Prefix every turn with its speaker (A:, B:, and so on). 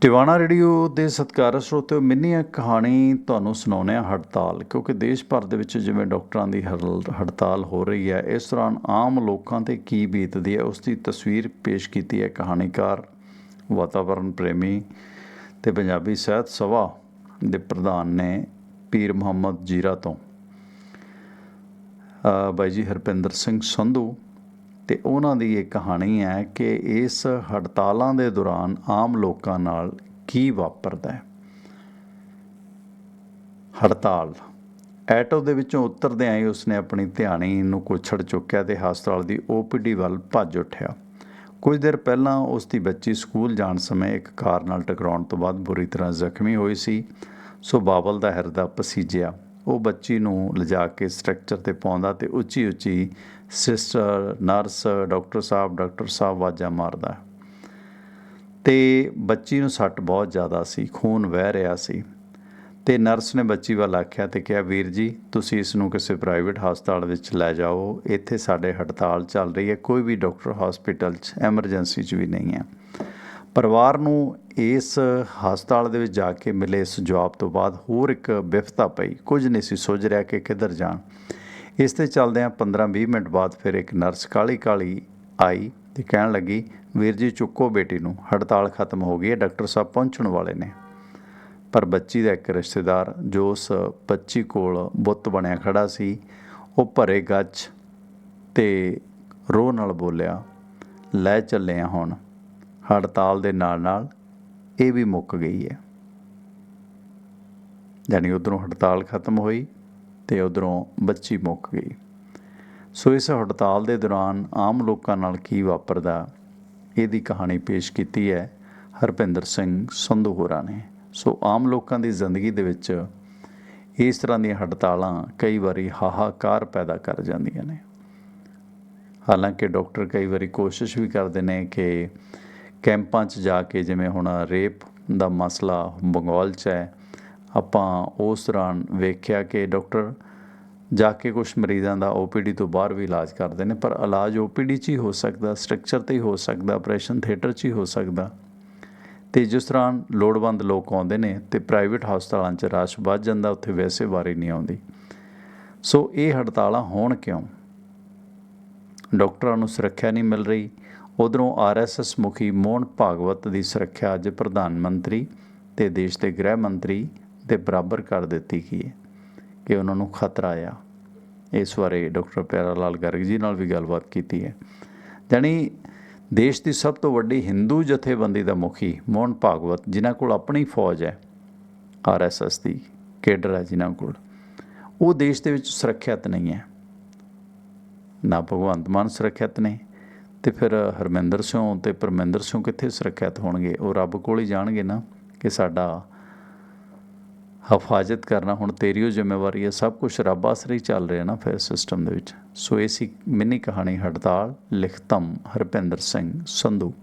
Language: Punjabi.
A: ਟਿਵਾਣਾ ਰੇਡੀਓ ਦੇ ਸਤਿਕਾਰ ਸਰੋਤਿਓ ਮਿੰਨੀ ਕਹਾਣੀ ਤੁਹਾਨੂੰ ਸੁਣਾਉਂਦੇ ਹਾਂ ਹੜਤਾਲ, ਕਿਉਂਕਿ ਦੇਸ਼ ਭਰ ਦੇ ਵਿੱਚ ਜਿਵੇਂ ਡਾਕਟਰਾਂ ਦੀ ਹੜਲ- ਹੜਤਾਲ ਹੋ ਰਹੀ ਹੈ, ਇਸ ਦੌਰਾਨ ਆਮ ਲੋਕਾਂ ਤੇ ਕੀ ਬੀਤਦੀ ਹੈ, ਉਸ ਦੀ ਤਸਵੀਰ ਪੇਸ਼ ਕੀਤੀ ਹੈ ਕਹਾਣੀਕਾਰ ਵਾਤਾਵਰਣ ਪ੍ਰੇਮੀ ਤੇ ਪੰਜਾਬੀ ਸਾਹਿਤ ਸਭਾ ਦੇ ਪ੍ਰਧਾਨ ਨੇ ਪੀਰ ਮੁਹੰਮਦ ਜੀਰਾ ਤੋਂ। ਬਾਈ ਜੀ ਹਰਪਿੰਦਰ ਸਿੰਘ ਸੰਧੂ ਤੇ ਉਹਨਾਂ ਦੀ ਇਹ ਕਹਾਣੀ ਹੈ ਕਿ ਇਸ ਹੜਤਾਲਾਂ ਦੇ ਦੌਰਾਨ ਆਮ ਲੋਕਾਂ ਨਾਲ ਕੀ ਵਾਪਰਦਾ ਹੈ। ਹੜਤਾਲ। ਐਟੋ ਦੇ ਵਿੱਚੋਂ ਉਤਰਦੇ ਆਈ ਉਸਨੇ ਆਪਣੀ ਧਿਆਣੀ ਨੂੰ ਕੁਛੜ ਚੁੱਕਿਆ ਤੇ ਹਸਪਤਾਲ ਦੀ ਓਪੀਡੀ ਵੱਲ ਭੱਜ ਉੱਠਿਆ। ਕੁਝ ਦੇਰ ਪਹਿਲਾਂ ਉਸ ਦੀ ਬੱਚੀ ਸਕੂਲ ਜਾਣ ਸਮੇਂ ਇੱਕ ਕਾਰ ਨਾਲ ਟਕਰਾਉਣ ਤੋਂ ਬਾਅਦ ਬੁਰੀ ਤਰ੍ਹਾਂ ਜ਼ਖਮੀ ਹੋਈ ਸੀ। ਸੋ ਬਾਬਲ ਦਾ ਹਿਰਦਾ ਪਸੀਜਿਆ। ਉਹ ਬੱਚੀ ਨੂੰ ਲਿਜਾ ਕੇ ਸਟ੍ਰਕਚਰ ਤੇ ਪਾਉਂਦਾ ਤੇ ਉੱਚੀ ਉੱਚੀ ਸਿਸਟਰ, ਨਰਸ, ਡਾਕਟਰ ਸਾਹਿਬ ਡਾਕਟਰ ਸਾਹਿਬ ਆਵਾਜ਼ਾਂ ਮਾਰਦਾ। ਤੇ ਬੱਚੀ ਨੂੰ ਸੱਟ ਬਹੁਤ ਜ਼ਿਆਦਾ ਸੀ, ਖੂਨ ਵਹਿ ਰਿਹਾ ਸੀ। ਤੇ ਨਰਸ ਨੇ ਬੱਚੀ ਵੱਲ ਆਖਿਆ ਤੇ ਕਿਹਾ, ਵੀਰ ਜੀ, ਤੁਸੀਂ ਇਸ ਨੂੰ ਕਿਸੇ ਪ੍ਰਾਈਵੇਟ ਹਸਪਤਾਲ ਵਿੱਚ ਲੈ ਜਾਓ। ਇੱਥੇ ਸਾਡੇ ਹੜਤਾਲ ਚੱਲ ਰਹੀ ਹੈ, ਕੋਈ ਵੀ ਡਾਕਟਰ ਹਸਪੀਟਲ 'ਚ ਐਮਰਜੈਂਸੀ 'ਚ ਵੀ ਨਹੀਂ ਹੈ। ਪਰਿਵਾਰ ਨੂੰ ਇਸ ਹਸਪਤਾਲ ਦੇ ਵਿੱਚ ਜਾ ਕੇ ਮਿਲੇ ਇਸ ਜਵਾਬ ਤੋਂ ਬਾਅਦ ਹੋਰ ਇੱਕ ਵਿਫਤਾ ਪਈ। ਕੁਝ ਨਹੀਂ ਸੀ ਸੋਚ ਰਿਹਾ ਕਿ ਕਿੱਧਰ ਜਾਣ। ਇਸ ਤੇ ਚੱਲਦਿਆਂ 15-20 ਮਿੰਟ ਬਾਅਦ ਫਿਰ ਇੱਕ ਨਰਸ ਕਾਲੀ ਕਾਲੀ ਆਈ ਤੇ ਕਹਿਣ ਲੱਗੀ, ਵੀਰ ਜੀ, ਚੁੱਕੋ ਬੇਟੀ ਨੂੰ। ਹੜਤਾਲ ਖਤਮ ਹੋ ਗਈ ਹੈ, ਡਾਕਟਰ ਸਾਹਿਬ ਪਹੁੰਚਣ ਵਾਲੇ ਨੇ। ਪਰ ਬੱਚੀ ਦਾ ਇੱਕ ਰਿਸ਼ਤੇਦਾਰ, ਜੋ ਉਸ ਬੱਚੀ ਕੋਲ ਬੁੱਤ ਬਣਿਆ ਖੜਾ ਸੀ, ਉਹ ਭਰੇ ਗੱਜ ਤੇ ਰੋਹ ਨਾਲ ਬੋਲਿਆ, ਲੈ ਚੱਲੇ ਆ ਹੁਣ। ਹੜਤਾਲ ਦੇ ਨਾਲ ਨਾਲ ਇਹ ਵੀ ਮੁੱਕ ਗਈ ਹੈ। ਯਾਨੀ ਉਧਰੋਂ ਹੜਤਾਲ ਖਤਮ ਹੋਈ ਤੇ ਉਧਰੋਂ ਬੱਚੀ ਮੁੱਕ ਗਈ। ਸੋ ਇਸ ਹੜਤਾਲ ਦੇ ਦੌਰਾਨ ਆਮ ਲੋਕਾਂ ਨਾਲ ਕੀ ਵਾਪਰਦਾ, ਇਹਦੀ ਕਹਾਣੀ ਪੇਸ਼ ਕੀਤੀ ਹੈ ਹਰਪਿੰਦਰ ਸਿੰਘ ਸੰਧੂ ਹੋਰਾਂ ਨੇ। ਸੋ ਆਮ ਲੋਕਾਂ ਦੀ ਜ਼ਿੰਦਗੀ ਦੇ ਵਿੱਚ ਇਸ ਤਰ੍ਹਾਂ ਦੀਆਂ ਹੜਤਾਲਾਂ ਕਈ ਵਾਰੀ ਹਾਹਾਕਾਰ ਪੈਦਾ ਕਰ ਜਾਂਦੀਆਂ ਨੇ। ਹਾਲਾਂਕਿ ਡਾਕਟਰ ਕਈ ਵਾਰੀ ਕੋਸ਼ਿਸ਼ ਵੀ ਕਰਦੇ ਨੇ ਕਿ ਕੈਂਪਾਂ 'ਚ ਜਾ ਕੇ ਜਿਵੇਂ ਹੁਣ ਰੇਪ ਦਾ ਮਸਲਾ ਬੰਗਾਲ 'ਚ ਹੈ, ਆਪਾਂ ਉਸ ਦੌਰਾਨ ਵੇਖਿਆ ਕਿ ਡਾਕਟਰ ਜਾ ਕੇ ਕੁਝ ਮਰੀਜ਼ਾਂ ਦਾ ਓਪੀਡੀ ਤੋਂ ਬਾਹਰ ਵੀ ਇਲਾਜ ਕਰਦੇ ਨੇ, ਪਰ ਇਲਾਜ ਓਪੀਡੀ 'ਚ ਹੀ ਹੋ ਸਕਦਾ, ਸਟਰਕਚਰ ਤੇ ਹੀ ਹੋ ਸਕਦਾ, ਆਪਰੇਸ਼ਨ ਥੀਏਟਰ 'ਚ ਹੀ ਹੋ ਸਕਦਾ। ਤੇ ਜਿਸ ਤਰ੍ਹਾਂ ਲੋੜਵੰਦ ਲੋਕ ਆਉਂਦੇ ਨੇ ਤੇ ਪ੍ਰਾਈਵੇਟ ਹਸਪਤਾਲਾਂ 'ਚ ਰਸ਼ ਵੱਧ ਜਾਂਦਾ, ਉੱਥੇ ਵੈਸੇ ਵਾਰੀ ਨਹੀਂ ਆਉਂਦੀ। ਸੋ ਇਹ ਹੜਤਾਲਾਂ ਹੋਣ ਕਿਉਂ? ਡਾਕਟਰਾਂ ਨੂੰ ਸੁਰੱਖਿਆ ਨਹੀਂ ਮਿਲ ਰਹੀ ਉਧਰੋਂ ਆਰਐਸਐਸ ਮੁਖੀ ਮੋਹਨ ਭਾਗਵਤ ਦੀ ਸੁਰੱਖਿਆ ਅੱਜ ਪ੍ਰਧਾਨ ਮੰਤਰੀ ਤੇ ਦੇਸ਼ ਦੇ ਗ੍ਰਹਿ ਮੰਤਰੀ ਦੇ ਬਰਾਬਰ ਕਰ ਦਿੱਤੀ ਗਈ ਹੈ ਕਿ ਉਹਨਾਂ ਨੂੰ ਖਤਰਾ ਆ। ਇਸ ਬਾਰੇ ਡਾਕਟਰ ਪਿਆਰਾ ਲਾਲ ਗਰਗ ਜੀ ਨਾਲ ਵੀ ਗੱਲਬਾਤ ਕੀਤੀ ਹੈ। ਜਾਣੀ ਦੇਸ਼ ਦੀ ਸਭ ਤੋਂ ਵੱਡੀ ਹਿੰਦੂ ਜਥੇਬੰਦੀ ਦਾ ਮੁਖੀ ਮੋਹਨ ਭਾਗਵਤ ਜਿਨ੍ਹਾਂ ਕੋਲ ਆਪਣੀ ਫੌਜ ਹੈ ਆਰਐਸਐਸ ਦੀ ਕੇਡਰ ਹੈ ਜਿਨ੍ਹਾਂ ਕੋਲ, ਉਹ ਦੇਸ਼ ਦੇ ਵਿੱਚ ਸੁਰੱਖਿਅਤ ਨਹੀਂ ਹੈ। ਨਾ ਭਗਵੰਤ ਮਾਨ ਸੁਰੱਖਿਅਤ ਨੇ ਤੇ ਫਿਰ ਹਰਮਿੰਦਰ ਸਿੰਘ ਤੇ ਪਰਮਿੰਦਰ ਸਿੰਘ ਕਿੱਥੇ ਸੁਰੱਖਿਅਤ ਹੋਣਗੇ? ਉਹ ਰੱਬ ਕੋਲ ਹੀ ਜਾਣਗੇ ਨਾ ਕਿ ਸਾਡਾ ਹਿਫਾਜ਼ਤ ਕਰਨਾ ਹੁਣ ਤੇਰੀ ਉਹ ਜ਼ਿੰਮੇਵਾਰੀ ਹੈ। ਸਭ ਕੁਝ ਰੱਬ ਆਸਰੇ ਹੀ ਚੱਲ ਰਿਹਾ ਨਾ ਫਿਰ ਸਿਸਟਮ ਦੇ ਵਿੱਚ। ਸੋ ਇਹ ਸੀ ਮਿੰਨੀ ਕਹਾਣੀ ਹੜਤਾਲ, ਲਿਖਤਮ ਹਰਪਿੰਦਰ ਸਿੰਘ ਸੰਧੂ।